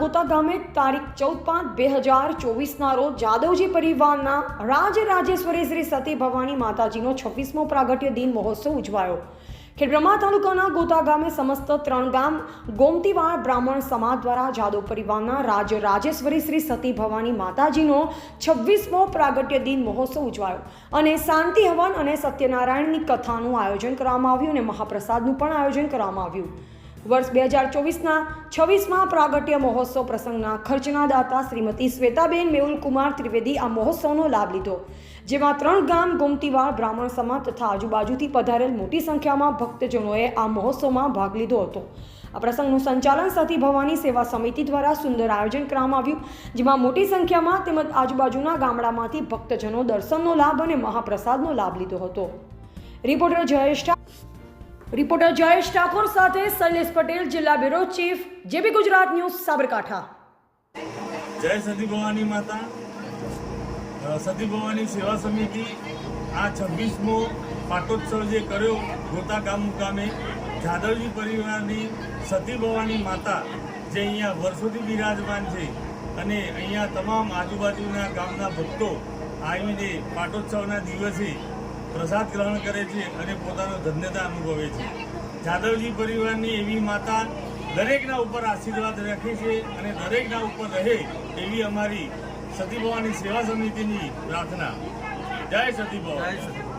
ચૌદ પાંચ બે હજાર ચોવીસના રોજ જાદવજી પરિવારના રાજ રાજેશ્વરી શ્રી સતી ભવાની માતાજીનો છવ્વીસમો પ્રાગટ્ય દિન મહોત્સવ ઉજવાયો. ખેડબ્રહ્મા તાલુકાના ગોતા ગામે સમસ્ત ત્રણ ગામ ગોમતીવાડ બ્રાહ્મણ સમાજ દ્વારા જાદવ પરિવારના રાજ રાજેશ્વરી શ્રી સતી ભવાની માતાજીનો છવ્વીસમો પ્રાગટ્ય દિન મહોત્સવ ઉજવાયો અને શાંતિ હવન અને સત્યનારાયણની કથાનું આયોજન કરવામાં આવ્યું અને મહાપ્રસાદનું પણ આયોજન કરવામાં આવ્યું. વર્ષ બે હજાર ચોવીસના છવ્વીસમાં પ્રાગટ્ય મહોત્સવ પ્રસંગના ખર્ચના દાતા શ્રીમતી શ્વેતાબેન મેહુલકુમાર ત્રિવેદી આ મહોત્સવનો લાભ લીધો, જેમાં ત્રણ ગામ ગોમતીવાડ, બ્રાહ્મણ સમાજ તથા આજુબાજુથી પધારેલ મોટી સંખ્યામાં ભક્તજનોએ આ મહોત્સવમાં ભાગ લીધો હતો. આ પ્રસંગનું સંચાલન સતી ભવાની સેવા સમિતિ દ્વારા સુંદર આયોજન કરવામાં આવ્યું, જેમાં મોટી સંખ્યામાં તેમજ આજુબાજુના ગામડામાંથી ભક્તજનો દર્શનનો લાભ અને મહાપ્રસાદનો લાભ લીધો હતો. રિપોર્ટર જયેશ રિપોર્ટર જયેશ ઠાકોર સાથે શૈલેષ પટેલ, જિલ્લા bureau chief, JB Gujarat news, Sabarkantha. જય સતી ભવાની માતા. સતી ભવાની સેવા સમિતિ આ છવ્વીસમો પાટોત્સવ જે કર્યો, ગોતા ગામ મુકામે, જાદવજી પરિવારની સતી ભવાની માતા જે અહીંયા વર્ષોથી બિરાજમાન છે અને અહીંયા તમામ આજુબાજુના ગામના ભક્તો આવીને પાટોત્સવના દિવસે પ્રસાદ ગ્રહણ કરે છે અને પોતાનો ધન્યતા અનુભવે છે. જાદવજી પરિવારની એવી માતા દરેકના ઉપર આશીર્વાદ રાખે છે અને દરેકના ઉપર રહે એવી અમારી સતી સેવા સમિતિની પ્રાર્થના. જય સતી ભવાની